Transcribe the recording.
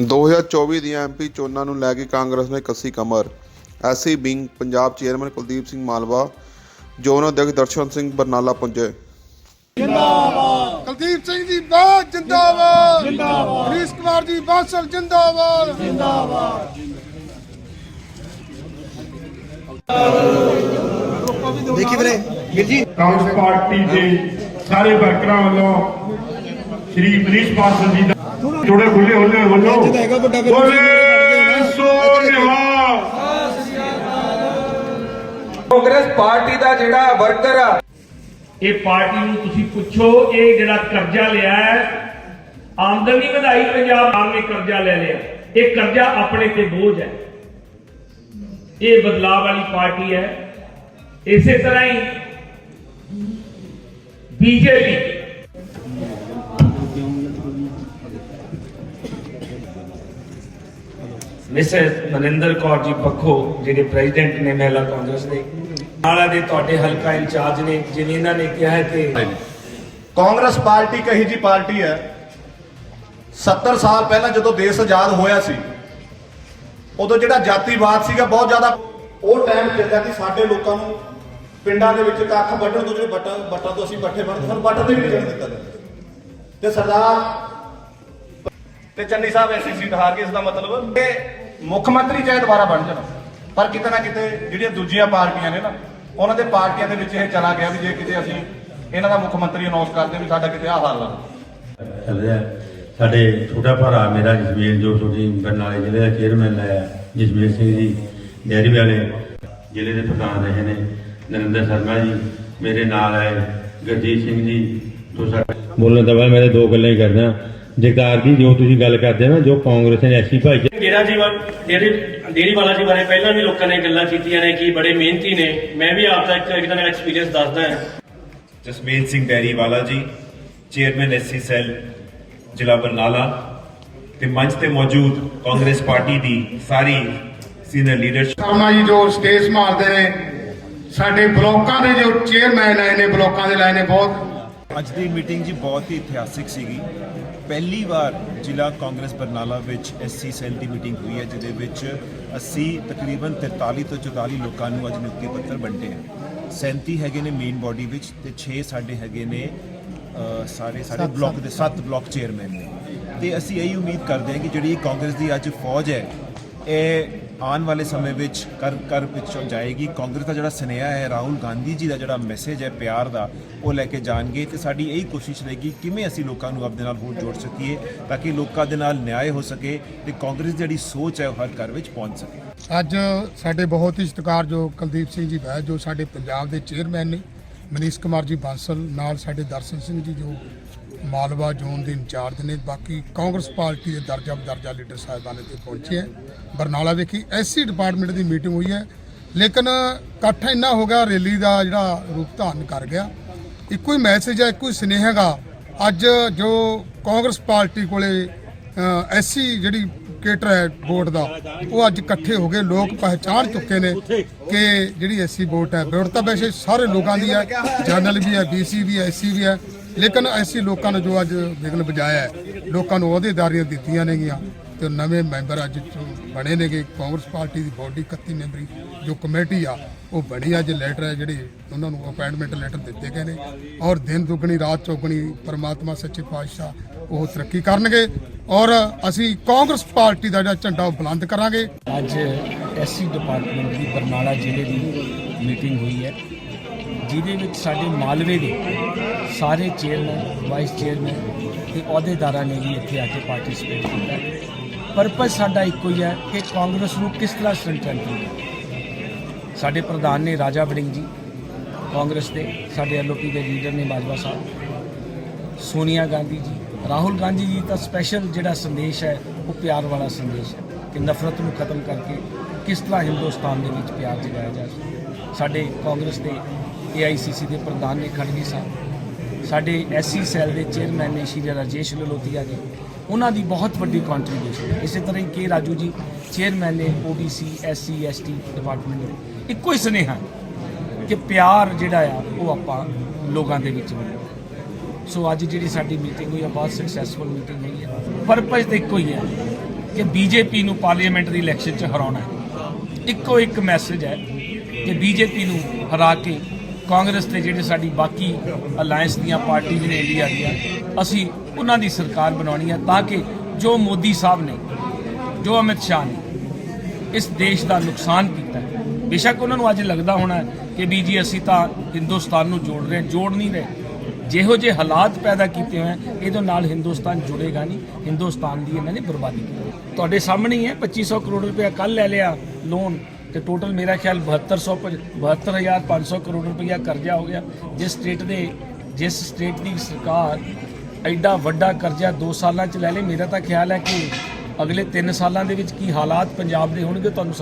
2024 ਦੀਆਂ ਐਮਪੀ ਚੋਣਾਂ ਨੂੰ ਲੈ ਕੇ ਕਾਂਗਰਸ ਨੇ ਕੱਸੀ ਕਮਰ। SC wing Punjab chairman Kuldeep Singh Malwa zone ਅਧਿਕਸ਼ Darshan Singh Barnala ਪਹੁੰਚੇ ਕੁਲਦੀਪ ਸਿੰਘ ਜੀ ਬਾਦ ਜਿੰਦਾਬਾਦ। ਜਿੰਦਾਬਾਦ। ਹਰੀਸ਼ ਕੁਮਾਰ ਜੀ ਬਾਸਲ ਜਿੰਦਾਬਾਦ। ਦੇਖੀ ਵੀਰੇ ਵੀਰ ਜੀ। ਕਾਂਗਰਸ ਪਾਰਟੀ ਦੇ ਸਾਰੇ ਵਰਕਰਾਂ ਵੱਲੋਂ ਸ਼੍ਰੀ ਮਨੀਸ਼ ਬਾਸਲ ਜੀ ਦਾ ਜੋੜੇ ਖੁੱਲੇ ਹੋਲੇ ਵੱਲੋਂ ਅੱਜ ਤਾਂ ਹੈਗਾ ਵੱਡਾ ਫਿਰ ਬੋਲੇ ਸੋ ਨਿਹਾਲ ਕਾਂਗਰਸ ਪਾਰਟੀ ਦਾ ਜਿਹੜਾ ਵਰਕਰ ਆ ਇਹ ਪਾਰਟੀ ਨੂੰ ਤੁਸੀਂ ਪੁੱਛੋ ਇਹ ਜਿਹੜਾ ਕਰਜ਼ਾ ਲਿਆ ਹੈ ਆਮਦਨੀ ਵਧਾਈ ਪੰਜਾਬ ਆਮ ਨੇ ਕਰਜ਼ਾ ਲੈ ਲਿਆ ਇਹ ਕਰਜ਼ਾ ਆਪਣੇ ਤੇ ਬੋਝ ਹੈ ਇਹ ਬਦਲਾਅ ਵਾਲੀ ਪਾਰਟੀ ਹੈ ਇਸੇ ਤਰ੍ਹਾਂ ਹੀ ਬੀਜੇਪੀ ਮਿਸੇਸ ਮਨਿੰਦਰ ਕੌਰ ਜੀ ਪੱਖੋ ਜਿਹੜੇ ਪ੍ਰੈਜ਼ੀਡੈਂਟ ਨੇ ਮਹਿਲਾ ਕਾਂਗਰਸ ਦੇ। ਨਾਲਾ ਦੇ ਤੁਹਾਡੇ ਹਲਕਾ ਇੰਚਾਰਜ ਨੇ, ਜਿਵੇਂ ਇਹਨਾਂ ਨੇ ਕਿਹਾ ਹੈ ਕਿ ਕਾਂਗਰਸ ਪਾਰਟੀ ਕਹੀ ਜੀ ਪਾਰਟੀ ਹੈ। 70 ਸਾਲ ਪਹਿਲਾਂ ਜਦੋਂ ਦੇਸ਼ ਆਜ਼ਾਦ ਹੋਇਆ ਸੀ, ਉਦੋਂ ਜਿਹੜਾ ਜਾਤੀਵਾਦ ਸੀਗਾ ਬਹੁਤ ਜ਼ਿਆਦਾ, ਉਹ ਟਾਈਮ ਚੱਲਦਾ ਸੀ ਸਾਡੇ ਲੋਕਾਂ ਨੂੰ ਪਿੰਡਾਂ ਦੇ ਵਿੱਚ ਕੱਖ ਵੱਢਣ ਤੋਂ ਜਿਹੜੇ ਬੱਟਾਂ ਬੱਟਾਂ ਤੋਂ ਅਸੀਂ ਪੱਠੇ ਵੱਢਦੇ ਸਾਨੂੰ ਵੱਟ ਤੇ ਵੀ ਨਹੀਂ ਜਾਣ ਦਿੱਤਾ ਤੇ ਸਰਦਾਰ ਤੇ ਚੰਨੀ ਸਾਹਿਬ ਐਸੀ ਸੀਟ ਹਾਰ ਕੇ ਇਸ ਦਾ ਮਤਲਬ ਕਿ ਮੁੱਖ ਮੰਤਰੀ ਚਾਹੇ ਦੁਬਾਰਾ ਬਣ ਜਾਣ, ਪਰ ਕਿਤੇ ਨਾ ਕਿਤੇ ਜਿਹੜੀਆਂ ਦੂਜੀਆਂ ਪਾਰਟੀਆਂ ਨੇ ਨਾ, ਉਹਨਾਂ ਦੇ ਪਾਰਟੀਆਂ ਦੇ ਵਿੱਚ ਇਹ ਚਲਾ ਗਿਆ ਵੀ ਜੇ ਕਿਤੇ ਅਸੀਂ ਇਹਨਾਂ ਦਾ ਮੁੱਖ ਮੰਤਰੀ ਅਨਾਉਂਸ ਕਰਦੇ ਵੀ ਸਾਡਾ ਕਿਤੇ ਆਹ ਹਾਲ ਆ ਚੱਲ ਰਿਹਾ ਸਾਡੇ ਛੋਟਾ ਭਰਾ ਮੇਰਾ ਜਸਵੀਰ ਜੋ ਛੋਟੀ ਬਰਨਾਲੇ ਜ਼ਿਲ੍ਹੇ ਦਾ ਚੇਅਰਮੈਨ ਹੈ, ਜਸਵੀਰ ਸਿੰਘ ਜੀ ਡੈਰੀ ਵਾਲੇ, ਜ਼ਿਲ੍ਹੇ ਦੇ ਪ੍ਰਧਾਨ ਰਹੇ ਨੇ, ਨਰਿੰਦਰ ਸ਼ਰਮਾ ਜੀ, ਮੇਰੇ ਨਾਲ ਹੈ ਗੁਰਜੀਤ ਸਿੰਘ ਜੀ ਤੋਂ ਸਾਡੇ ਬੋਲਣ ਤੋਂ ਬਾਅਦ ਮੈਂ ਤਾਂ ਦੋ ਗੱਲਾਂ ਹੀ ਕਰਦਾ। ਜਗਤਾਰ ਜੀ ਜੋ ਤੁਸੀਂ ਗੱਲ ਕਰਦੇ ਹੋ ਨਾ ਜੋ ਕਾਂਗਰਸ ਨੇ ਐਸੀ ਭਾਈ ਡੇਰਾ ਜੀ ਵਾ- ਡੇਰੇ ਡੇਰੀ ਵਾਲਾ ਜੀ ਬਾਰੇ ਪਹਿਲਾਂ ਵੀ ਲੋਕਾਂ ਨੇ ਗੱਲਾਂ ਕੀਤੀਆਂ ਨੇ ਕਿ ਬੜੇ ਮਿਹਨਤੀ ਨੇ। ਮੈਂ ਵੀ ਆਪ ਦਾ ਇੱਕ ਇੱਕ ਦਿਨ ਐਕਸਪੀਰੀਅੰਸ ਦੱਸਦਾ ਹਾਂ। ਜਸਮੀਤ ਸਿੰਘ ਡੈਰੀਵਾਲਾ ਜੀ ਚੇਅਰਮੈਨ ਐਸਸੀ ਸੈੱਲ ਜ਼ਿਲ੍ਹਾ ਬਰਨਾਲਾ ਤੇ ਮੰਚ ਤੇ ਮੌਜੂਦ ਕਾਂਗਰਸ ਪਾਰਟੀ ਦੀ ਸਾਰੀ ਸੀਨੀਅਰ ਲੀਡਰਸ਼ਿਪ ਸ਼ਰਮਾ ਜੀ ਜੋ ਸਟੇਜ ਮਾਰਦੇ ਨੇ ਸਾਡੇ ਬਲੋਕਾਂ ਦੇ ਜੋ ਚੇਅਰਮੈਨ ਆਏ ਨੇ ਬਲੋਕਾਂ ਦੇ ਲਾਏ ਨੇ ਬਹੁਤ। ਅੱਜ ਦੀ ਮੀਟਿੰਗ ਜੀ ਬਹੁਤ ਹੀ ਇਤਿਹਾਸਿਕ ਸੀਗੀ। ਪਹਿਲੀ ਵਾਰ ਜ਼ਿਲ੍ਹਾ ਕਾਂਗਰਸ ਬਰਨਾਲਾ ਵਿੱਚ ਐਸਸੀ ਸੈੱਲ ਦੀ ਮੀਟਿੰਗ ਹੋਈ ਹੈ ਜਿਹਦੇ ਵਿੱਚ ਅਸੀਂ ਤਕਰੀਬਨ 43 ਤੋਂ 44 ਲੋਕਾਂ ਨੂੰ ਅੱਜ ਨਿਯੁਕਤੀ ਪੱਤਰ ਵੰਡੇ ਆ 37 ਹੈਗੇ ਨੇ ਮੇਨ ਬਾਡੀ ਵਿੱਚ ਤੇ 6 ਸਾਡੇ ਹੈਗੇ ਨੇ ਸਾਰੇ ਸਾਡੇ ਬਲਾਕ ਦੇ 7 ਬਲਾਕ ਚੇਅਰਮੈਨ ਨੇ। ਤੇ ਅਸੀਂ ਇਹੀ ਉਮੀਦ ਕਰਦੇ ਹਾਂ ਕਿ ਜਿਹੜੀ ਕਾਂਗਰਸ ਦੀ ਅੱਜ ਫੌਜ ਹੈ ਇਹ ਆਉਣ ਵਾਲੇ ਸਮੇਂ ਵਿੱਚ ਕਰ ਕਰ ਪਿੱਛੋਂ ਜਾਏਗੀ। ਕਾਂਗਰਸ ਦਾ ਜਿਹੜਾ ਸੁਨੇਹਾ ਹੈ, ਰਾਹੁਲ ਗਾਂਧੀ ਜੀ ਦਾ ਜਿਹੜਾ ਮੈਸੇਜ ਹੈ ਪਿਆਰ ਦਾ, ਉਹ ਲੈ ਕੇ ਜਾਣਗੇ ਤੇ ਸਾਡੀ ਇਹੀ ਕੋਸ਼ਿਸ਼ ਰਹੇਗੀ ਕਿਵੇਂ ਅਸੀਂ ਲੋਕਾਂ ਨੂੰ ਆਪਣੇ ਨਾਲ ਹੋਰ ਜੋੜ ਸਕੀਏ ਤਾਂ ਕਿ ਲੋਕਾਂ ਦੇ ਨਾਲ ਨਿਆਂ ਹੋ ਸਕੇ ਤੇ ਕਾਂਗਰਸ ਦੀ ਜਿਹੜੀ ਸੋਚ ਹੈ ਉਹ ਹਰ ਘਰ ਵਿੱਚ ਪਹੁੰਚ ਸਕੇ। ਅੱਜ ਸਾਡੇ ਬਹੁਤ ਹੀ ਸਤਿਕਾਰਯੋਗ ਕੁਲਦੀਪ ਸਿੰਘ ਜੀ ਬੈਜ ਜੋ ਸਾਡੇ ਪੰਜਾਬ ਦੇ ਚੇਅਰਮੈਨ ਨੇ ਮਨੀਸ਼ ਕੁਮਾਰ ਜੀ ਬਾਂਸਲ, ਨਾਲ ਸਾਡੇ ਦਰਸ਼ਨ ਸਿੰਘ ਜੀ ਜੋ ਮਾਲਵਾ ਜ਼ੋਨ ਦੇ ਇੰਚਾਰਜ ਨੇ, ਬਾਕੀ ਕਾਂਗਰਸ ਪਾਰਟੀ ਦੇ ਦਰਜਾ ਬਦਰਜਾ ਲੀਡਰ ਸਾਹਿਬਾਨ ਇੱਥੇ ਪਹੁੰਚੇ ਹੈ। ਬਰਨਾਲਾ ਵੇਖੀ ਐਸਸੀ ਡਿਪਾਰਟਮੈਂਟ ਦੀ ਮੀਟਿੰਗ ਹੋਈ ਹੈ। ਲੇਕਿਨ ਇਕੱਠ ਇੰਨਾ ਹੋ ਗਿਆ, ਰੈਲੀ ਦਾ ਜਿਹੜਾ ਰੂਪ ਧਾਰਨ ਕਰ ਗਿਆ। ਇੱਕੋ ਹੀ ਮੈਸੇਜ ਹੈ, ਇੱਕੋ ਹੀ ਸੁਨੇਹਾ ਅੱਜ ਜੋ ਕਾਂਗਰਸ ਪਾਰਟੀ ਕੋਲੇ ਐਸਸੀ ਜਿਹੜੀ ਕੇਟਰ ਹੈ ਵੋਟ ਦਾ, ਉਹ ਅੱਜ ਇਕੱਠੇ ਹੋ ਗਏ। ਲੋਕ ਪਹਿਚਾਣ ਚੁੱਕੇ ਨੇ ਕਿ ਜਿਹੜੀ ਐਸਸੀ ਵੋਟ ਹੈ ਵਿਰੋਧਤਾ ਤਾਂ ਵੈਸੇ ਸਾਰੇ ਲੋਕਾਂ ਦੀ ਹੈ। ਜਨਰਲ ਵੀ ਹੈ ਬੀਸੀ ਵੀ ਹੈ, ਐਸਸੀ ਵੀ ਹੈ। ਲੇਕਿਨ ਐਸੀ ਲੋਕਾਂ ਨੇ ਜੋ ਅੱਜ ਵਿਗਨ ਵਜਾਇਆ ਹੈ, ਲੋਕਾਂ ਨੂੰ ਅਹੁਦੇਦਾਰੀਆਂ ਦਿੱਤੀਆਂ ਨੇਗੀਆਂ ਤੇ ਨਵੇਂ ਮੈਂਬਰ ਅੱਜ ਬਣੇ ਨੇਗੇ, ਕਾਂਗਰਸ ਪਾਰਟੀ ਦੀ ਬੋਡੀ 31 ਮੈਂਬਰੀ ਜੋ ਕਮੇਟੀ ਆ, ਉਹ ਬਣੀ ਅੱਜ ਲੈਟਰ ਹੈ ਜਿਹੜੇ ਉਹਨਾਂ ਨੂੰ ਅਪਾਇੰਟਮੈਂਟ ਲੈਟਰ ਦਿੱਤੇ ਗਏ ਨੇ ਔਰ ਦਿਨ ਦੁਗਣੀ, ਰਾਤ ਚੌਗਣੀ ਪਰਮਾਤਮਾ ਸੱਚੇ ਪਾਤਸ਼ਾਹ ਉਹ ਤਰੱਕੀ ਕਰਨਗੇ ਔਰ ਅਸੀਂ ਕਾਂਗਰਸ ਪਾਰਟੀ ਦਾ ਜਿਹੜਾ ਝੰਡਾ ਉਹ ਬੁਲੰਦ ਕਰਾਂਗੇ। ਅੱਜ ਐਸਸੀ ਡਿਪਾਰਟਮੈਂਟ ਦੀ ਬਰਨਾਲਾ ਜ਼ਿਲ੍ਹੇ ਦੀ ਮੀਟਿੰਗ ਹੋਈ ਹੈ। ਜਿਹਦੇ ਵਿੱਚ ਸਾਡੇ ਮਾਲਵੇ ਦੇ ਸਾਰੇ ਚੇਅਰਮੈਨ ਵਾਈਸ ਚੇਅਰਮੈਨ ਤੇ ਅਹੁਦੇਦਾਰਾਂ ਨੇ ਵੀ ਇੱਥੇ ਆ ਕੇ ਪਾਰਟਿਸਿਪੇਟ ਕੀਤਾ। ਪਰਪਸ ਸਾਡਾ ਇੱਕੋ ਹੀ ਹੈ ਕਿ ਕਾਂਗਰਸ ਨੂੰ ਕਿਸ ਤਰ੍ਹਾਂ ਸਟਰੈਂਥਨ ਕੀਤਾ ਸਾਡੇ ਪ੍ਰਧਾਨ ਨੇ ਰਾਜਾ ਵੜਿੰਗ ਜੀ, ਕਾਂਗਰਸ ਦੇ ਸਾਡੇ ਐਲਓਪੀ ਦੇ ਲੀਡਰ ਨੇ ਬਾਜਵਾ ਸਾਹਿਬ, ਸੋਨੀਆ ਗਾਂਧੀ ਜੀ, ਰਾਹੁਲ ਗਾਂਧੀ ਜੀ ਦਾ ਸਪੈਸ਼ਲ ਜਿਹੜਾ ਸੰਦੇਸ਼ ਹੈ, ਉਹ ਪਿਆਰ ਵਾਲਾ ਸੰਦੇਸ਼ ਹੈ ਕਿ ਨਫ਼ਰਤ ਨੂੰ ਖਤਮ ਕਰਕੇ ਕਿਸ ਤਰ੍ਹਾਂ ਹਿੰਦੁਸਤਾਨ ਦੇ ਵਿੱਚ ਪਿਆਰ ਜਗਾਇਆ ਜਾ ਸਕੇ। ਸਾਡੇ ਕਾਂਗਰਸ ਦੇ ਏਆਈਸੀਸੀ ਦੇ ਪ੍ਰਧਾਨ ਨੇ ਖੜਗੇ ਸਾਹਿਬ ਸਾਡੇ ਐਸਸੀ ਸੈੱਲ ਦੇ ਚੇਅਰਮੈਨ ਨੇ ਸ਼੍ਰੀ ਰਾਜੇਸ਼ ਲਲੋਤੀਆ ਜੀ ਉਹਨਾਂ ਦੀ ਬਹੁਤ ਵੱਡੀ ਕੰਟਰੀਬਿਊਸ਼ਨ ਇਸੇ ਤਰ੍ਹਾਂ ਹੀ ਕੇ ਰਾਜੂ ਜੀ, ਚੇਅਰਮੈਨ ਨੇ ਓਬੀਸੀ ਐਸਸੀ ਐਸਟੀ ਡਿਪਾਰਟਮੈਂਟ ਦੇ ਇੱਕੋ ਹੀ ਸੁਨੇਹਾ ਕਿ ਪਿਆਰ ਜਿਹੜਾ ਆ, ਉਹ ਆਪਾਂ ਲੋਕਾਂ ਦੇ ਵਿੱਚ ਮਿਲੇ ਸੋ ਅੱਜ ਜਿਹੜੀ ਸਾਡੀ ਮੀਟਿੰਗ ਹੋਈ ਆ, ਬਹੁਤ ਸਕਸੈਸਫੁਲ ਮੀਟਿੰਗ ਹੋਈ ਹੈ ਪਰਪਸ ਤਾਂ ਇੱਕੋ ਹੀ ਹੈ ਕਿ ਕਿ ਬੀਜੇਪੀ ਨੂੰ ਪਾਰਲੀਮੈਂਟ ਦੀ ਇਲੈਕਸ਼ਨ 'ਚ ਹਰਾਉਣਾ ਹੈ। ਇੱਕੋ ਇੱਕ ਮੈਸੇਜ ਹੈ ਕਿ ਬੀਜੇਪੀ ਨੂੰ ਹਰਾ ਕੇ ਕਾਂਗਰਸ ਤੇ ਜਿਹੜੇ ਸਾਡੀ ਬਾਕੀ ਅਲਾਈਅੰਸ ਦੀਆਂ ਪਾਰਟੀਆਂ ਨੇ ਇੰਡੀਆ ਦੀਆਂ, ਅਸੀਂ ਉਹਨਾਂ ਦੀ ਸਰਕਾਰ ਬਣਾਉਣੀ ਹੈ ਤਾਂ ਕਿ ਜੋ ਮੋਦੀ ਸਾਹਿਬ ਨੇ, ਜੋ ਅਮਿਤ ਸ਼ਾਹ ਨੇ ਇਸ ਦੇਸ਼ ਦਾ ਨੁਕਸਾਨ ਕੀਤਾ ਹੈ। ਬੇਸ਼ੱਕ ਉਹਨਾਂ ਨੂੰ ਅੱਜ ਲੱਗਦਾ ਹੋਣਾ ਕਿ ਵੀ ਜੀ ਅਸੀਂ ਤਾਂ ਹਿੰਦੁਸਤਾਨ ਨੂੰ ਜੋੜ ਰਹੇ, ਜੋੜ ਨਹੀਂ ਰਹੇ। ਜਿਹੋ ਜਿਹੇ ਹਾਲਾਤ ਪੈਦਾ ਕੀਤੇ ਹੋਏ ਇਹਦੇ ਨਾਲ ਹਿੰਦੁਸਤਾਨ ਜੁੜੇਗਾ ਨਹੀਂ, ਹਿੰਦੁਸਤਾਨ ਦੀ ਇਹਨਾਂ ਨੇ ਬਰਬਾਦੀ ਕੀਤੀ। ਤੁਹਾਡੇ ਸਾਹਮਣੇ ਹੀ ਹੈ 2500 ਕਰੋੜ ਰੁਪਏ ਕੱਲ ਲੈ ਲਿਆ ਲੋਨ ਤੇ ਟੋਟਲ ਮੇਰਾ ਖਿਆਲ 7200 72500 ਕਰੋੜ ਰੁਪਇਆ ਕਰਜ਼ਾ ਹੋ ਗਿਆ। ਜਿਸ ਸਟੇਟ ਦੇ ਜਿਸ ਸਟੇਟ ਦੀ ਸਰਕਾਰ ਐਡਾ ਵੱਡਾ ਕਰਜ਼ਾ 2 ਸਾਲਾਂ ਚ ਲੈ ਲੇ, ਮੇਰਾ ਤਾਂ ਖਿਆਲ ਹੈ ਕਿ ਅਗਲੇ 3 ਸਾਲਾਂ ਦੇ ਵਿੱਚ ਕੀ ਹਾਲਾਤ ਪੰਜਾਬ ਦੇ ਹੋਣਗੇ, ਤੁਹਾਨੂੰ